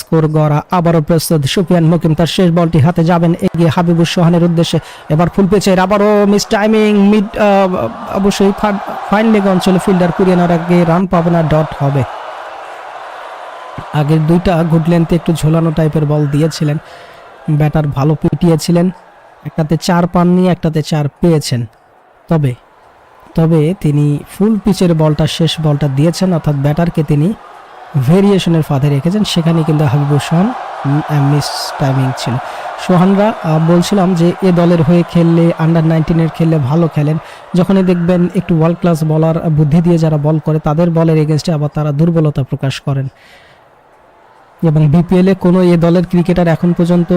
Score গড়া। আবারও প্রস্তুত সুফিয়ান মুকিম, তার শেষ বলটি হাতে যাবেন এগিয়ে হাবিবুর সোহানের উদ্দেশ্যে। এবার ফুল পেচের আবারও মিস টাইমিং মিড অবশ্যই ফাইন লেগ অঞ্চলে ফিল্ডার কুড়িয়ে নেওয়ার আগে রান পাবে না ডট হবে। আগের দুইটা গুড লেন্থে একটু ঝোলানো টাইপের বল দিয়েছিলেন। ব্যাটার ভালো পিটিয়েছিলেন। একটাতে চার পাননি, একটাতে চার পেয়েছেন। তবে তবে তিনি ফুল পিচের বলটা শেষ বলটা দিয়েছেন, অর্থাৎ ব্যাটারকে তিনি ভেরিয়েশনের ফাঁদে রেখেছেন সেখানে কিন্তু হাবিবুর সোহান মিস টাইমিং ছিল। সোহানরা বলছিলাম যে এ দলের হয়ে খেললে আন্ডার নাইনটিনের খেললে ভালো খেলেন। যখনই দেখবেন একটু ওয়ার্ল্ড ক্লাস বলার বুদ্ধি দিয়ে যারা বল করে, তাদের বলের এগেনস্টে আবার তারা দুর্বলতা প্রকাশ করেন। এবং বিপিএলে কোনো এ দলের ক্রিকেটার এখন পর্যন্ত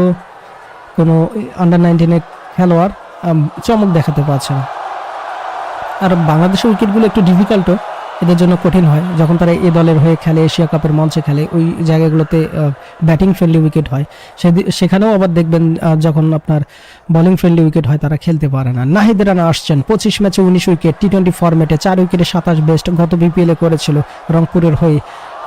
কোনো আন্ডার নাইনটিনের খেলোয়াড় চমক দেখাতে পারছে না। আর বাংলাদেশের উইকেটগুলো একটু ডিফিকাল্টও এদের জন্য কঠিন হয়। যখন তারা এ দলের হয়ে খেলে, এশিয়া কাপের মঞ্চে খেলে, ওই জায়গাগুলোতে ব্যাটিং ফ্রেন্ডলি উইকেট হয়। সেখানেও আবার দেখবেন যখন আপনার বলিং ফ্রেন্ডলি উইকেট হয়, তারা খেলতে পারে না। নাহিদ রানা আসছেন। পঁচিশ ম্যাচে উনিশ উইকেট টি টোয়েন্টি ফরম্যাটে চার উইকেটে সাতাশ বেস্ট গত বিপিএলে করেছিল রংপুরের হয়ে।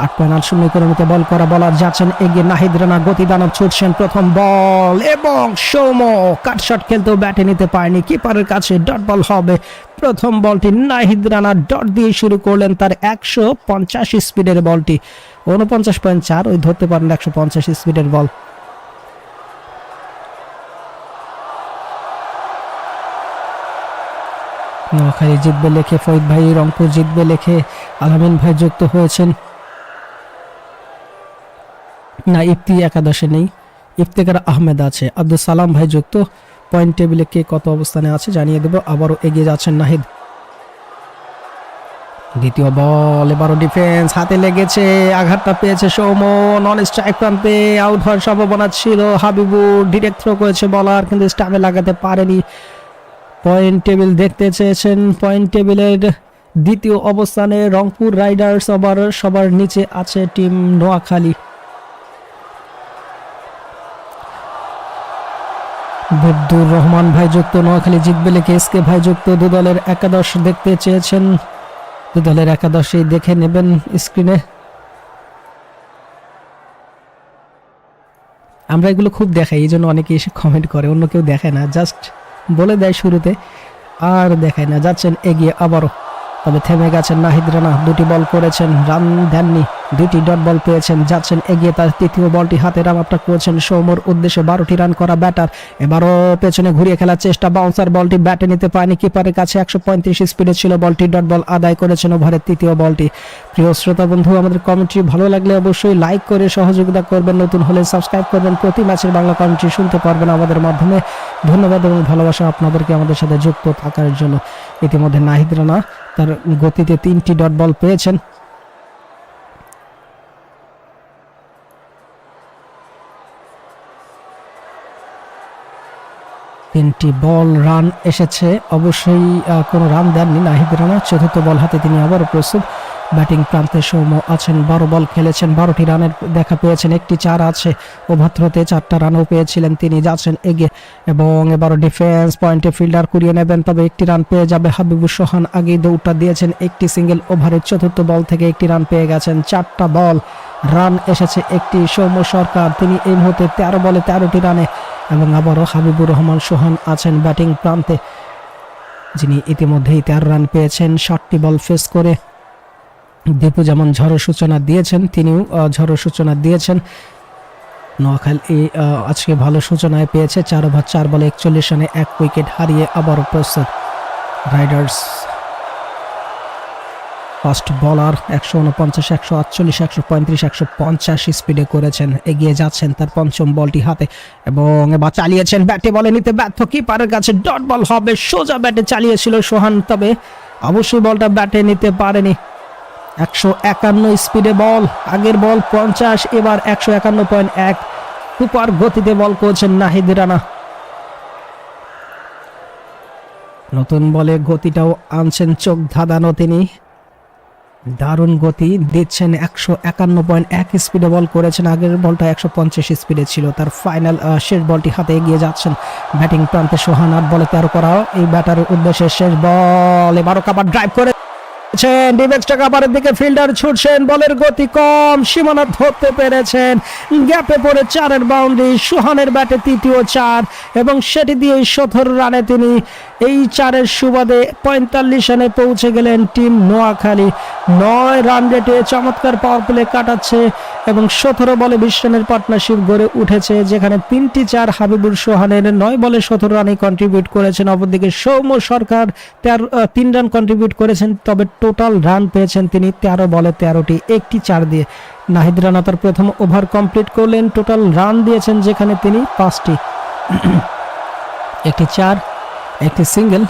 আট পয়েন্ট আট শূন্য ইকোনমিতে বল করা বলার যাচ্ছেন এগিয়ে নাহিদ রানা গতি দানব ছুটছেন প্রথম বল। এবং সৌম কাটশট খেলতেও ব্যাটে নিতে পারেনি। কিপারের কাছে ডট বল হবে। প্রথম বলটি নাহিদ রানা ডট দিয়ে শুরু করলেন তার একশো পঞ্চাশ স্পিডের বলটি। উনপঞ্চাশ পয়েন্ট চার, ওই ধরতে পারেন একশো পঞ্চাশ স্পিডের বল। নোয়াখালী জিতবে লেখে ফরিদ ভাই, রংপুর জিতবে লেখে। আলামিন ভাই যুক্ত হয়েছেন। না, ইফতি একাদশে নেই। ইফতেকার আহমেদ আছে। আব্দুল সালাম ভাই যুক্ত। পয়েন্ট টেবিলে কে কত অবস্থানে আছে জানিয়ে দেব। আবারও এগিয়ে যাচ্ছেন নাহিদ। দ্বিতীয় বল, এবারও ডিফেন্স, হাতে লেগেছে, আঘাতটা পেয়েছে সৌম নন স্ট্রাইক প্রান্তে আউট হওয়ার সম্ভাবনা ছিল। হাবিবুর ডিরেক্ট থ্রো করেছে বলার কিন্তু স্টামে লাগাতে পারেনি। পয়েন্ট টেবিল দেখতে চেয়েছেন। পয়েন্ট টেবিলের দ্বিতীয় অবস্থানে রংপুর রাইডার্স আবার সবার নিচে আছে টিম নোয়াখালী। বদ্দুর রহমান ভাই যুক্ত নোয়াখালী জিতবে লেখে এসকে ভাই যুক্ত দু দলের একাদশ দেখতে চেয়েছেন? দু দলের একাদশে দেখে নেবেন স্ক্রিনে। আমরা এগুলো খুব দেখাই, এই জন্য অনেকে এসে কমেন্ট করে, অন্য কেউ দেখায় না জাস্ট বলে দেয় শুরুতে, আর দেখায় না, যাচ্ছেন, এগিয়ে আবারও। তবে থেমে গেছেন নাহিদ রানা, দুটি বল করেছেন, রান দেননি। দুটি ডট বল পেয়েছেন, যাচ্ছেন, এগিয়ে তার তৃতীয় বলটি হাতে আপটা করেছেন সৌমর উদ্দেশ্যে। বারোটি রান করা ব্যাটার। এবারও পেছনে ঘুরিয়ে খেলার চেষ্টা বাউন্সার বলটি ব্যাটে নিতে পারেনি। কিপারের কাছে একশো পঁয়ত্রিশ স্পিডে ছিল বলটি। ডট বল আদায় করেছেন ওভারের তৃতীয় বলটি। প্রিয় শ্রোতা বন্ধু, আমাদের কমেন্ট্রি ভালো লাগলে অবশ্যই লাইক করে সহযোগিতা করবেন। নতুন হলে সাবস্ক্রাইব করবেন। প্রতি ম্যাচের বাংলা কমেন্ট্রি শুনতে পারবেন আমাদের মাধ্যমে। ধন্যবাদ এবং ভালোবাসা আপনাদেরকে আমাদের সাথে যুক্ত থাকার জন্য। ইতিমধ্যে নাহিদ রানা তার গতিতে তিনটি ডট বল পেয়েছেন। তিনটি বল রান এসেছে। অবশ্যই কোনো রান দেননি নাহিদ রানা। চতুর্থ বল হাতে তিনি আবারও প্রস্তুত। ব্যাটিং প্রান্তে সৌম আছেন, বারো বল খেলেছেন, বারোটি রানের দেখা পেয়েছেন, একটি চার আছে। ওভার থ্রোতে চারটা রানও পেয়েছিলেন তিনি, যাচ্ছেন এগিয়ে। এবং এবারও ডিফেন্স পয়েন্টে ফিল্ডার কুড়িয়ে নেবেন, তবে একটি রান পেয়ে যাবে হাবিবুর সোহান। আগেই দৌড়টা দিয়েছেন একটি সিঙ্গেল ওভারের চতুর্থ বল থেকে একটি রান পেয়ে গেছেন, চারটা বল। রান এসেছে একটি সৌম্য সরকার। তিনি এই মুহূর্তে তেরো বলে তেরোটি রানে এবং আবারও হাবিবুর রহমান সোহান আছেন ব্যাটিং প্রান্তে, যিনি ইতিমধ্যেই তেরো রান পেয়েছেন ষাটটি বল ফেস করে। দীপু যেমন ঝড়ো সূচনা দিয়েছেন, তিনিও ঝড়ো সূচনা দিয়েছেন। নোয়াখালী আজকে ভালো সূচনায় পেয়েছে, চার ওভার, চার বলে একচল্লিশ রানে এক উইকেট হারিয়ে আবারও প্রস্তুত। রাইডার্স ফার্স্ট বলার একশো উনপঞ্চাশ, একশো আটচল্লিশ, একশো পঁয়ত্রিশ, একশো পঞ্চাশ স্পিডে করেছেন। এগিয়ে যাচ্ছেন তার পঞ্চম বলটি হাতে এবং এবার চালিয়েছেন। ব্যাটে বলে নিতে ব্যর্থ কিপারের কাছে ডট বল হবে। সোজা ব্যাটে চালিয়েছিল সোহান, তবে অবশ্যই বলটা ব্যাটে নিতে পারেনি। একশো একান্ন স্পিডে বল, আগের বল পঞ্চাশ, এবার একশো একান্ন পয়েন্ট এক। সুপার গতিতে বল করছেন নাহিদ রানা। নতুন বলে গতিটাও আনছেন চোখ ধাঁধানো তিনি। দারুণ গতি দিচ্ছেন একশো একান্ন পয়েন্ট এক স্পিডে বল করেছেন। আগের বলটা একশো পঞ্চাশ স্পিডে ছিল। তার ফাইনাল শেষ বলটি হাতে এগিয়ে যাচ্ছেন ব্যাটিং প্রান্তে সোহান। আট বলে তেরো করা এই ব্যাটারের উদ্দেশ্যে শেষ বল এবারও কাবার ড্রাইভ করে ডিবেক্সটা কাপারের দিকে ফিল্ডার ছুটছেন, বলের গতি কম, সীমানা ধরতে পেরেছেন। গ্যাপে পড়ে চারের বাউন্ডারি, সুহানের ব্যাটে তৃতীয় চার, এবং সেটি দিয়ে সতেরো রানে তিনি এই চারের সুবাদে পঁয়তাল্লিশ রানে পৌঁছে গেলেন টিম নোয়াখালী। নয় রান রেটে চমৎকার পাওয়ার প্লে কাটাচ্ছে এবং সতেরো বলে বিশ রানের পার্টনারশিপ গড়ে উঠেছে, যেখানে তিনটি চার হাবিবুর সোহানের নয় বলে সতেরো রানে কন্ট্রিবিউট করেছেন। অপরদিকে সৌম্য সরকার তেরো তিন রান কন্ট্রিবিউট করেছেন, তবে টোটাল রান পেয়েছেন তিনি তেরো বলে তেরোটি, একটি চার দিয়ে। নাহিদ রানা তার প্রথম ওভার কমপ্লিট করলেন টোটাল রান দিয়েছেন, যেখানে তিনি পাঁচটি। একটি চার, একটি সিঙ্গেল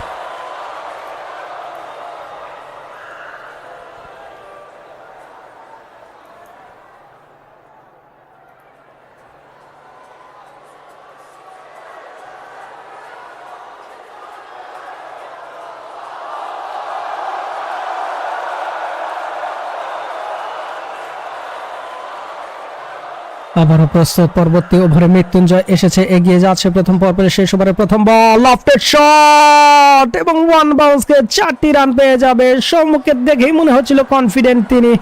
আবারও প্রস্তুত পরবর্তী ওভারে মৃত্যুঞ্জয় এসেছে, এগিয়ে যাচ্ছে প্রথম পর্বের শেষ ওভারে। প্রথম বল লফটেড শট এবং ওয়ান বাউন্সকে চারটি রান পেয়ে যাবে। সম্মুখে দেখেই মনে হচ্ছিল কনফিডেন্ট তিনি।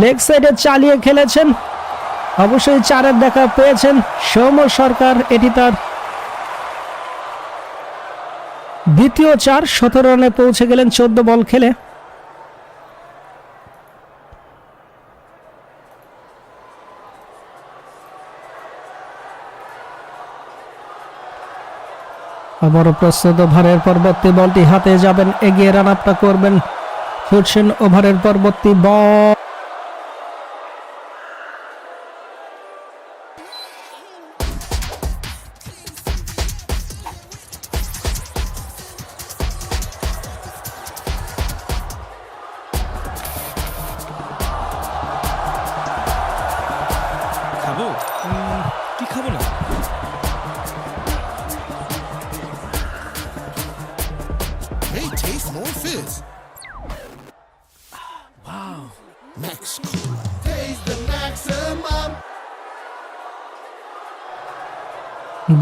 লেগ সাইডে চালিয়ে খেলেছেন। অবশ্যই চারের দেখা পেয়েছেন সৌম্য সরকার, এটি তার দ্বিতীয় চার। সতেরো রানে পৌঁছে গেলেন চোদ্দ বল খেলে। আবারও প্রস্তুত ওভারের পরবর্তী বলটি হাতে যাবেন, এগিয়ে রান আপটা করবেন। ফুটছেন ওভারের পরবর্তী বল।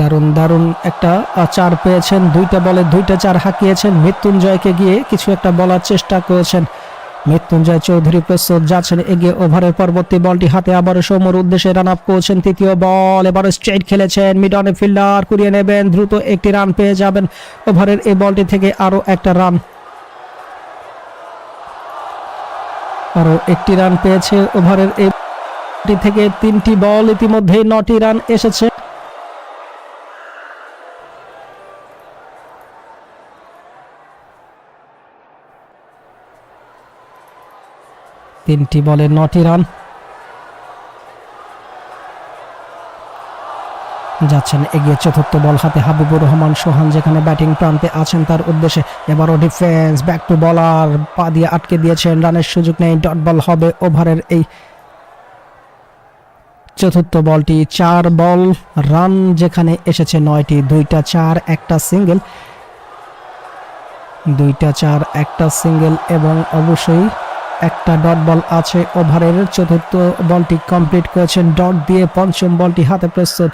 দারুণ দারুণ একটা চার পেয়েছেন, দুইটা বলে দুইটা চার হাঁকিয়েছেন। মৃত্যুঞ্জয়কে গিয়ে কিছু একটা বলার চেষ্টা করেছেন। মৃত্যুঞ্জয় চৌধুরী প্রস্তুত, যাচ্ছেন এগিয়ে ওভারের পরবর্তী বলটি হাতে আবারও সৌম্যর উদ্দেশ্যে রান আপ করছেন। তৃতীয় বল, এবারও স্ট্রেট খেলেছেন। মিড অনে ফিল্ডার কুড়িয়ে নেবেন, দ্রুত একটি রান পেয়ে যাবেন। ওভারের এই বলটি থেকে আরও একটা রান আরও একটি রান পেয়েছে ওভারের এই থেকে তিনটি বল ইতিমধ্যে নটি রান এসেছে। তিনটি বলে নটি রান। যাচ্ছেন এগিয়ে চতুর্থ বল হাতে হাবিবুর রহমান সোহান, যেখানে ব্যাটিং প্রান্তে আছেন তার উদ্দেশ্যে। এবারও ডিফেন্স ব্যাক টু বলার পা দিয়ে আটকে দিয়েছেন, রানের সুযোগ নেই ডট বল হবে ওভারের এই চতুর্থ বলটি। চার বল, রান যেখানে এসেছে নয়টি, দুইটা চার, একটা সিঙ্গেল দুইটা চার, একটা সিঙ্গেল এবং অবশ্যই একটা ডট বল আছে, ওভারের চতুর্থ বলটি কমপ্লিট করেছেন ডট দিয়ে পঞ্চম বলটি হাতে প্রস্তুত।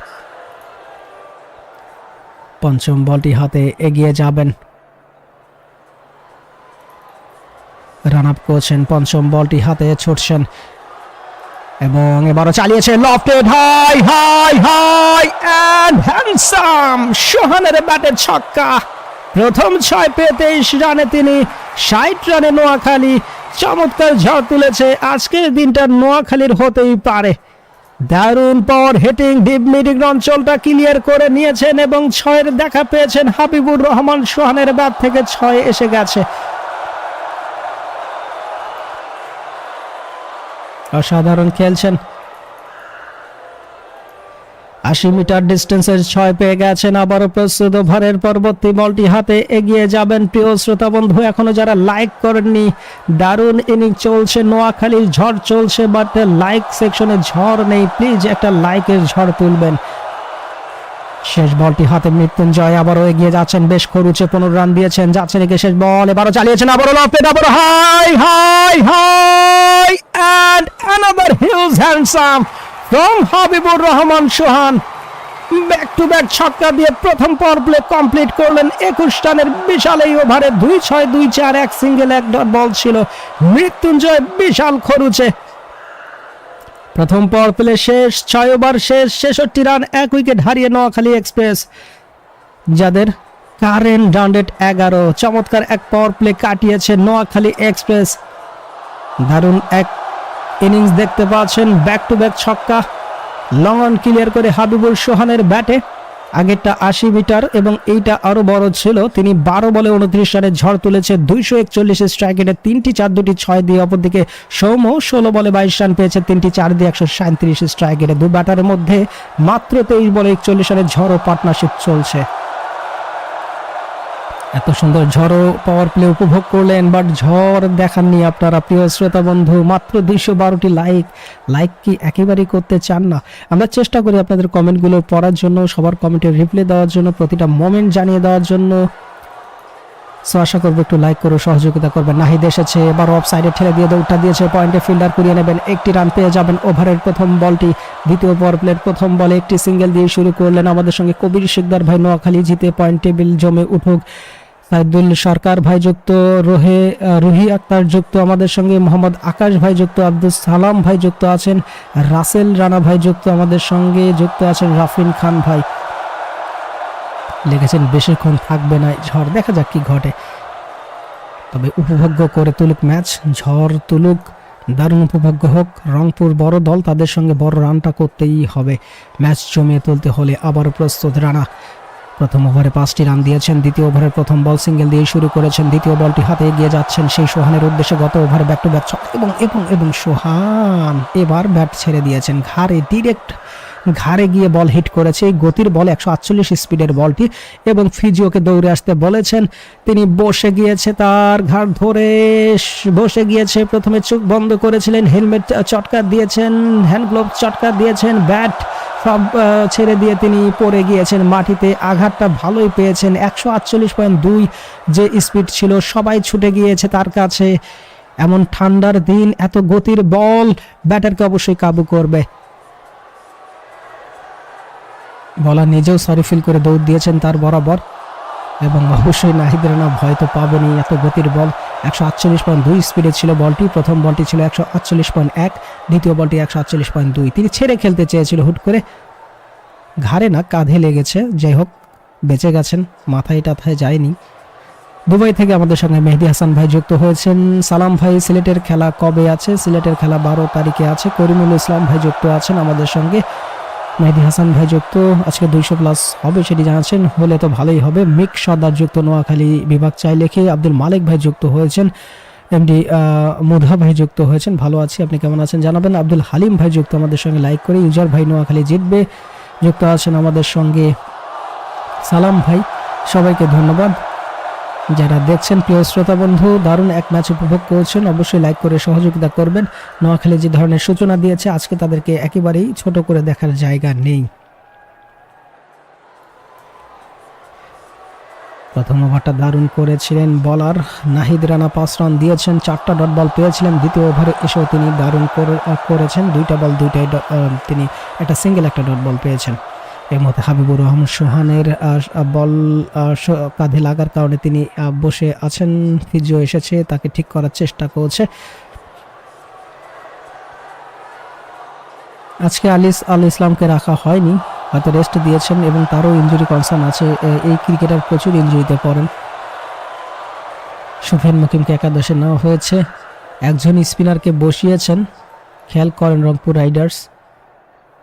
পঞ্চম বলটি হাতে এগিয়ে যাবেন। রান আপ করছেন, পঞ্চম বলটি হাতে ছুটছেন। এবং এবারও চালিয়েছে lofted high high high and handsome সোহানের ব্যাটের ছক্কা। প্রথম ছয় পেয়ে তেইশ রানে তিনি ষাট রানে নোয়াখালী চমৎকার ঝড় তুলেছে। আজকের দিনটা নোয়াখালীর হতেই পারে। দারুণ পাওয়ার হেটিং ডিপ মিডিং অঞ্চলটা ক্লিয়ার করে নিয়েছেন এবং ছয়ের দেখা পেয়েছেন হাবিবুর রহমান সোহানের বাদ থেকে ছয় এসে গেছে। অসাধারণ খেলছেন। আশি মিটার ডিস্টেন্সের ছয় পেয়ে গেছেন আবারও প্রস্তুত ওভারের পরবর্তী বলটি হাতে এগিয়ে যাবেন প্রিয় শ্রোতা বন্ধু, এখনও যারা লাইক করেননি, দারুণ ইনিং চলছে, নোয়াখালীর ঝড় চলছে বাট লাইক সেকশনে ঝড় নেই প্লিজ একটা লাইকের ঝড় তুলবেন। শেষ বলটি হাতে, মৃত্যুঞ্জয় আবারও এগিয়ে যাচ্ছেন, বেশ খরুচে পনেরো রান দিয়েছেন যাচ্ছেন এগিয়ে শেষ বল, এবারও চালিয়েছেন আবারও লফটেড আবারও high high high and another huge handsome from Habibur Rahman Sohan. Back to back ছক্কা দিয়ে প্রথম পাওয়ার প্লে কমপ্লিট করলেন একুশ রানের বিশাল এই ওভারে দুই ছয় দুই চার এক সিঙ্গেল এক ডট বল ছিল। মৃত্যুঞ্জয় বিশাল খরুচে। প্রথম পাওয়ার প্লে শেষ, ছয় ওভার শেষ, ছেষট্টি রান, এক উইকেট হারিয়ে নোয়াখালী এক্সপ্রেস যাদের কারেন্ট ডান্ডেড এগারো, চমৎকার এক পাওয়ার প্লে কাটিয়েছে নোয়াখালী এক্সপ্রেস দারুণ এক ইনিংস দেখতে পাচ্ছেন ব্যাক টু ব্যাক ছক্কা। লং অন ক্লিয়ার করে হাবিবুল সোহানের ব্যাটে। আগেরটা আশি মিটার এবং এইটা আরও বড় ছিল। তিনি বারো বলে উনত্রিশ রানের ঝড় তুলেছে। দুইশো একচল্লিশ স্ট্রাইক রেটে তিনটি চার দুটি ছয় দিয়ে অপরদিকে সৌম্য ষোলো বলে বাইশ রান পেয়েছে। তিনটি চার দিয়ে একশো সাঁত্রিশ স্ট্রাইক দু ব্যাটারের মধ্যে মাত্র তেইশ বলে একচল্লিশ রানের ঝড় ও পার্টনারশিপ চলছে। এত সুন্দর ঝড়ও পাওয়ার প্লে উপভোগ করলেন বাট ঝড় দেখাননি আপনারা প্রিয় শ্রোতা বন্ধু। মাত্র দুইশো বারোটি লাইক লাইক কি একেবারেই করতে চান না? আমরা চেষ্টা করি আপনাদের কমেন্টগুলো পড়ার জন্য, সবার কমেন্টের রিপ্লাই দেওয়ার জন্য, প্রতিটা মোমেন্ট জানিয়ে দেওয়ার জন্য। সো আশা করব একটু লাইক করে, সহযোগিতা করবেন। নাহিদ এসেছে, এবার অফ সাইডে ঠেলে দিয়ে দৌড়টা দিয়েছে পয়েন্টে ফিল্ডার করিয়ে নেবেন। একটি রান পেয়ে যাবেন ওভারের প্রথম বলটি। দ্বিতীয় পাওয়ার প্লের প্রথম বলে একটি সিঙ্গেল দিয়ে শুরু করলেন আমাদের সঙ্গে কবির শিকদার ভাই, নোয়াখালী জিতে পয়েন্ট টেবিল জমে উঠুক। সাইদুল সরকার ভাই যুক্ত রোহে রুহি আক্তার যুক্ত, আমাদের সঙ্গে মোহাম্মদ আকাশ ভাই যুক্ত আব্দুল সালাম ভাই যুক্ত আছেন, রাসেল রানা ভাই যুক্ত আমাদের সঙ্গে যুক্ত আছেন রাফিন খান ভাই। লিখেছেন, বেশিক্ষণ থাকবে না, ঝড়, দেখা যাক কি ঘটে। তবে উপভোগ্য করে তুলুক ম্যাচ, ঝড় তুলুক, দারুণ উপভোগ্য হোক, রংপুর বড় দল তাদের সঙ্গে বড় রানটা করতেই হবে। ম্যাচ জমিয়ে তুলতে হলে আবারও প্রস্তুত রানা। প্রথম ওভারে পাঁচটি রান দিয়েছেন, দ্বিতীয় ওভারের প্রথম বল সিঙ্গেল দিয়ে শুরু করেছেন, দ্বিতীয় বলটি হাতে এগিয়ে যাচ্ছেন সেই সোহানের উদ্দেশ্যে গত ওভারে ব্যাক টু ব্যাক এবং এবং এবং সোহান এবার ব্যাট ছেড়ে দিয়েছেন। ঘাড়ে ডিরেক্ট ঘাড়ে গিয়ে বল হিট করেছে, এই গতির বল একশো আটচল্লিশ স্পিডের বলটি এবং ফিজিওকে দৌড়ে আসতে বলেছেন, তিনি বসে গিয়েছে তার ঘাড় ধরে, বসে গিয়েছে, প্রথমে চোখ বন্ধ করেছিলেন হেলমেট চটকা দিয়েছেন হ্যান্ড গ্লোভ চটকার দিয়েছেন ব্যাট সব ছেড়ে দিয়ে তিনি পড়ে গিয়েছেন। মাটিতে আঘাতটা ভালোই পেয়েছেন। একশো আটচল্লিশ পয়েন্ট দুই যে স্পিড ছিল, সবাই ছুটে গিয়েছে তার কাছে। এমন ঠান্ডার দিন, এত গতির বল, ব্যাটারকে অবশ্যই কাবু করবে। বলা নিজেও সরি ফিল করে দৌড় দিয়েছেন তার বরাবর। এবং অবশ্যই নাহিদ রানা ভয় তো পাবেনি এত গতির বল। একশো আটচল্লিশ পয়েন্ট দুই স্পিডে ছিল বলটি। প্রথম বলটি ছিল একশো আটচল্লিশ পয়েন্ট এক, দ্বিতীয় বলটি একশো আটচল্লিশ পয়েন্ট দুই। তিনি ছেড়ে খেলতে চেয়েছিল, হুট করে ঘাড়ে না, কাঁধে লেগেছে। যাই হোক, বেঁচে গেছেন, মাথায় টাথায় যায়নি। দুবাই থেকে আমাদের সঙ্গে মেহেদি হাসান ভাই যুক্ত হয়েছেন। সালাম ভাই, সিলেটের খেলা কবে আছে? সিলেটের খেলা বারো তারিখে আছে। করিমুল ইসলাম ভাই যুক্ত আছেন আমাদের সঙ্গে। মেহেদি হাসান ভাই যুক্ত, আজকে দুইশো প্লাস হবে সেটি জানাচ্ছেন, হলে তো ভালোই হবে। মিক সর্দার যুক্ত, নোয়াখালী বিভাগ চাই লেখে আব্দুল মালিক ভাই যুক্ত হয়েছেন, এমডি মুধা ভাই যুক্ত হয়েছেন। ভালো আছি, আপনি কেমন আছেন জানাবেন। আব্দুল হালিম ভাই যুক্ত, আমাদের সঙ্গে লাইক করে ইউজার ভাই নোয়াখালী জিতবে। যুক্ত আছেন আমাদের সঙ্গে সালাম ভাই, সবাইকে ধন্যবাদ। যারা দেখছেন, প্রিয় শ্রোতা বন্ধু, দারুণ এক ম্যাচ উপভোগ করছেন, অবশ্যই লাইক করে সহযোগিতা করবেন। নোয়াখালী যে ধরনের সূচনা দিয়েছে, আজকে তাদেরকে একেবারেই ছোট করে দেখার জায়গা নেই। প্রথম ওভারটা দারুণ করেছিলেন বলার নাহিদ রানা, পাঁচ রান দিয়েছেন, চারটা ডট বল পেয়েছিলেন। দ্বিতীয় ওভারে এসেও তিনি দারুণ করে- করেছেন, দুইটা বল, দুইটাই তিনি একটা সিঙ্গেল একটা ডট বল পেয়েছেন। এর হাবিবুর রহমান সোহানের বল কাঁধে লাগার কারণে তিনি বসে আছেন। ফিজিও এসেছে, তাকে ঠিক করার চেষ্টা করছে। আজকে আলিস, আল ইসলামকে রাখা হয়নি, হয়তো রেস্ট দিয়েছেন এবং তারও ইনজুরি কনসার্ন আছে। এই ক্রিকেটার প্রচুর ইঞ্জুরিতে পড়েন। সুফিয়ান মুকিমকে একাদশে নেওয়া হয়েছে। একজন স্পিনারকে বসিয়েছেন। খেয়াল করেন রংপুর রাইডার্স।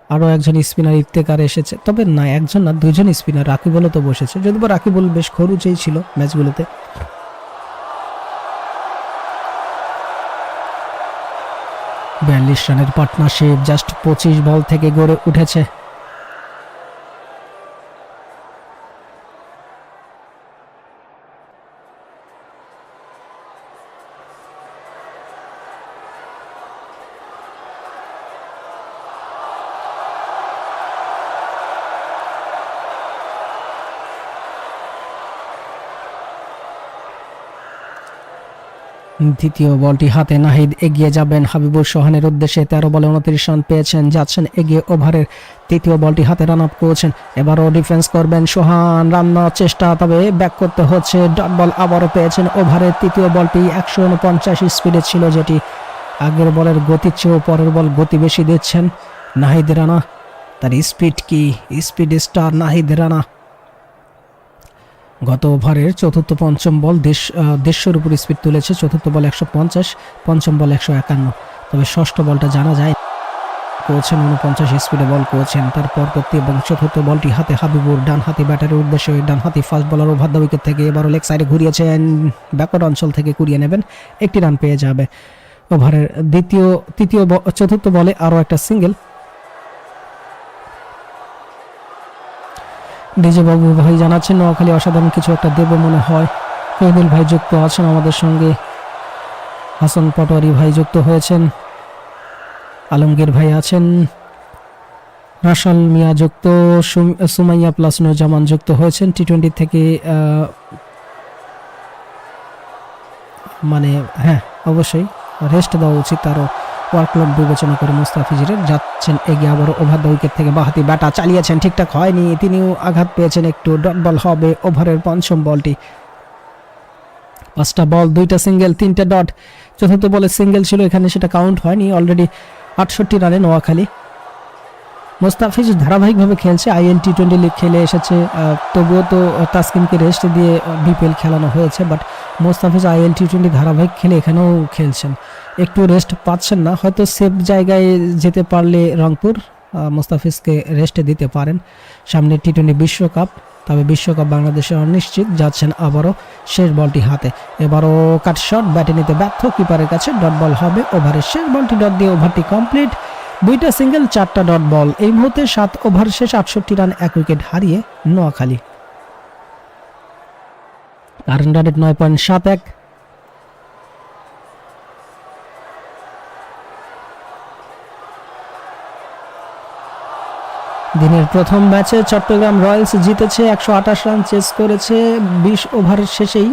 আরও একজন স্পিনার ইফতেকার এসেছে। তবে না, একজন না দুজন স্পিনার। রাকিবলও তো বসেছে। যদি বা রাকিবুল বেশ খরুচেই ছিল ম্যাচগুলোতে। বিয়াল্লিশ রানের পার্টনারশিপ, জাস্ট পঁচিশ বল থেকে গড়ে উঠেছে। দ্বিতীয় বলটি হাতে নাহিদ, এগিয়ে যাবেন হাবিবুর সোহানের উদ্দেশ্যে। তেরো বলে উনত্রিশ রান পেয়েছেন, যাচ্ছেন এগিয়ে ওভারের। তৃতীয় বলটি হাতে রান আপ করেছেন। এবারও ডিফেন্স করবেন সোহান, রান নেওয়ার চেষ্টা, তবে ব্যাক করতে হচ্ছে ডট বল। আবারও পেয়েছেন ওভারের তৃতীয় বলটি, একশো উনপঞ্চাশ স্পিডে ছিল যেটি। আগের বলের গতির চেয়েও পরের বল গতি বেশি দিচ্ছেন নাহিদ রানা। তার স্পিড কি? Speed star Nahid Rana. গত ওভারের চতুর্থ পঞ্চম বল দেশ দেড়শোর উপর স্পিড তুলেছে। চতুর্থ বল একশো পঞ্চাশ, পঞ্চম বল একশো একান্ন। তবে ষষ্ঠ বলটা জানা যায়, করেছেন উনপঞ্চাশ স্পিডে বল করেছেন। তার পরবর্তী এবং চতুর্থ বলটি হাতে হাবিবুর ডান হাতি ব্যাটারের উদ্দেশ্যে ডান হাতি fast bowler over the wicket থেকে এবারও লেগ সাইডে ঘুরিয়েছেন। ব্যাকওয়ার্ড অঞ্চল থেকে কুড়িয়ে নেবেন, একটি রান পেয়ে যাবে। ওভারের দ্বিতীয়, তৃতীয় চতুর্থ বলে আরও একটা সিঙ্গেল ডিজে বাবু ভাই জানাচ্ছেন, নোয়াখালী অসাধারণ কিছু একটা দেব মনে হয়। ফেহুল ভাই যুক্ত আছেন আমাদের সঙ্গে। হাসান পটোয়ারি ভাই যুক্ত হয়েছেন। আলমগীর ভাই আছেন। রাসাল মিয়া যুক্ত, সুম- সুমাইয়া প্লাস নুরজামান যুক্ত হয়েছেন। টি টোয়েন্টি থেকে মানে হ্যাঁ অবশ্যই। রেস্ট দেওয়া উচিত তারও ওয়ার্কলোড বিবেচনা করে মুস্তাফিজের যাচ্ছেন, এগিয়ে আবার ওভার দ্য উইকেট থেকে বাহাতি ব্যাটা চালিয়েছেন। ঠিকঠাক হয়নি, তিনিও আঘাত পেয়েছেন, একটু ডট বল হবে ওভারের পঞ্চম বলটি। পাঁচটা বল, দুইটা সিঙ্গেল, তিনটা ডট। চতুর্থ বলে সিঙ্গেল ছিল, এখানে সেটা কাউন্ট হয়নি অলরেডি আটষট্টি রানে নোয়াখালী। মোস্তাফিজ ধারাবাহিকভাবে খেলছে আইএল টি টোয়েন্টি লিগ খেলে এসেছে তবুও তো তাসকিনকে রেস্ট দিয়ে বিপিএল খেলানো হয়েছে বাট মোস্তাফিজ আইএল টি টোয়েন্টি ধারাবাহিক খেলে এখানেও খেলছেন। একটু রেস্ট পাচ্ছেন না। হয়তো সেফ জায়গায় যেতে পারলে রংপুর মোস্তাফিজকে রেস্টে দিতে পারেন। সামনে টি টোয়েন্টি বিশ্বকাপ, তবে বিশ্বকাপ বাংলাদেশে অনিশ্চিত, যাচ্ছেন আবারও শেষ বলটি হাতে। এবারও কাট শট ব্যাটে নিতে ব্যর্থ কিপারের কাছে ডট বল হবে ওভারের শেষ বলটি ডট দিয়ে ওভারটি কমপ্লিট দুইটা সিঙ্গেল চারটা ডট বল এই মুহূর্তে সাত ওভার শেষ আটষট্টি রান এক উইকেট হারিয়ে নোয়াখালী। কারেন্ট রান নয় পয়েন্ট সাত এক। দিনের প্রথম ম্যাচে চট্টগ্রাম রয়্যালস জিতেছে একশো আঠাশ রান, চেস করেছে বিশ ওভার শেষেই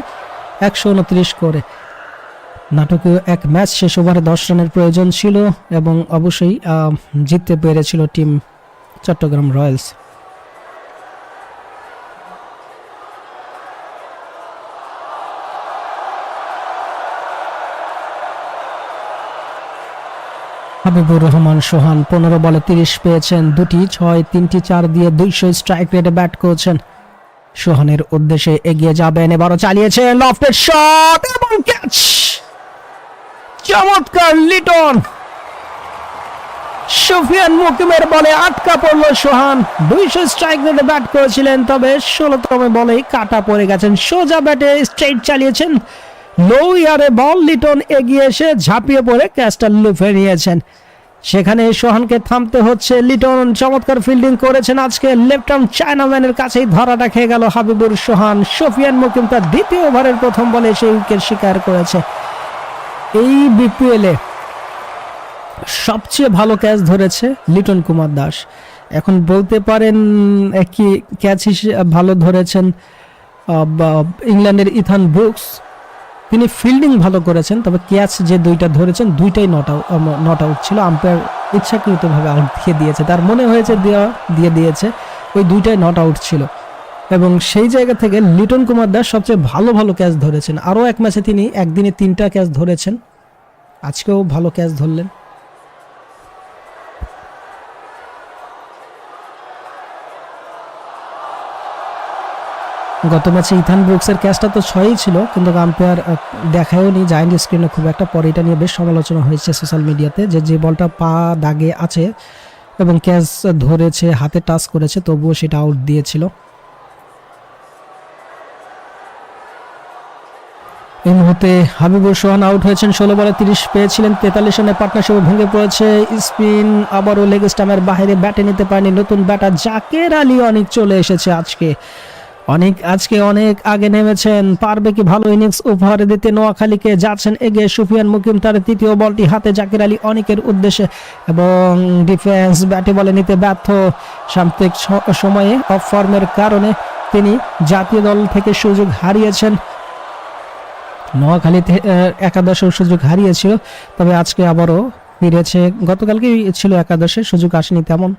একশো উনত্রিশ করে। নাটকীয় এক ম্যাচ শেষ ওভারে দশ রানের প্রয়োজন ছিল এবং অবশ্যই জিততে পেরেছিল টিম চট্টগ্রাম রয়্যালস। হাবিবুর রহমান সোহান পনেরো বলে তিরিশ পেয়েছেন, দুটি ছয়, তিনটি চার দিয়ে দুইশো স্ট্রাইক রেটে ব্যাট করছেন। সোহানের উদ্দেশ্যে এগিয়ে যাবেন, এবারও চালিয়েছেন লফটেড শট এবং ক্যাচ চমৎকার লিটন! সুফিয়ান মুকিমের বলে আটকা পড়ল সোহান, দুইশো স্ট্রাইক রেটে ব্যাট করেছিলেন, তবে ষোলোতম বলেই কাটা পড়ে গেছেন, সোজা ব্যাটে স্ট্রেট চালিয়েছেন। লো ইয়ারে বল লিটন এগিয়ে এসে ঝাঁপিয়ে পড়ে ক্যাচটা লুফে নিয়েছেন। সেখানে সোহানকে থামতে হচ্ছে। লিটন চমৎকার ফিল্ডিং করেছেন। আজকে লেফট আর্ম চায়নাম্যানের কাছেই ধরাটা খেয়ে গেল হাবিবুর সোহান। সোফিয়ান মুকিম তার দ্বিতীয় ওভারের প্রথম বলে সেই উইকেট শিকার করেছে। এই বিপিএলে সবচেয়ে ভালো ক্যাচ ধরেছে লিটন কুমার দাস। এখন বলতে পারেন কি ক্যাচ হিসেবে ভালো ধরেছেন ইংল্যান্ডের ইথান ব্রুকস। তিনি ফিল্ডিং ভালো করেছেন, তবে ক্যাচ যে দুইটা ধরেছেন, দুইটাই নট আউট নট আউট ছিল। আম্পায়ার ইচ্ছাকৃতভাবে আউট দিয়ে দিয়েছে। তার মনে হয়েছে দেওয়া দিয়ে দিয়েছে, ওই দুইটাই নট আউট ছিল। এবং সেই জায়গা থেকে লিটন কুমার দাস সবচেয়ে ভালো ভালো ক্যাচ ধরেছেন। আরও এক ম্যাচে তিনি একদিনে তিনটা ক্যাচ ধরেছেন। আজকেও ভালো ক্যাচ ধরলেন। গত ম্যাচে ইথান ব্রুকসের ক্যাচটা তো ছয়ই ছিল, কিন্তু আম্পায়ার দেখায়ও নি জায়েন্ট স্ক্রিনে খুব একটা। পরে এটা নিয়ে বেশ সমালোচনা হয়েছে সোশ্যাল মিডিয়াতে যে যে বলটা পা দাগে আছে এবং ক্যাচ ধরেছে, হাতে টাচ করেছে, তবুও সেটা আউট দিয়েছিল। এই মুহূর্তে হাবিবুর সোহান আউট হয়েছেন, ষোলো বলে তিরিশ পেয়েছিলেন, তেতাল্লিশ রানের পার্টনারশিপ ভেঙে পড়েছে স্পিন। আবারও লেগ স্টামের বাইরে ব্যাটে নিতে পারেনি নতুন ব্যাটার জাকের আলী অনেক চলে এসেছে আজকে। অনেক আজকে অনেক আগে নেমেছেন। পারবে কি ভালো ইনিংস উপহার দিতে নোয়াখালীকে? যাচ্ছেন এগিয়ে সুফিয়ান মুকিম তার তৃতীয় বলটি হাতে জাকির আলী অনেকের উদ্দেশ্যে এবং ডিফেন্স ব্যাটে বলে নিতে ব্যর্থ। সাম্প্রতিক সময়ে অফ ফর্মের কারণে তিনি জাতীয় দল থেকে সুযোগ হারিয়েছেন। নোয়াখালীতে একাদশের সুযোগ হারিয়েছিল, তবে আজকে আবারও ফিরেছে। গতকালকেই ছিল একাদশের সুযোগ আসেনি তেমন।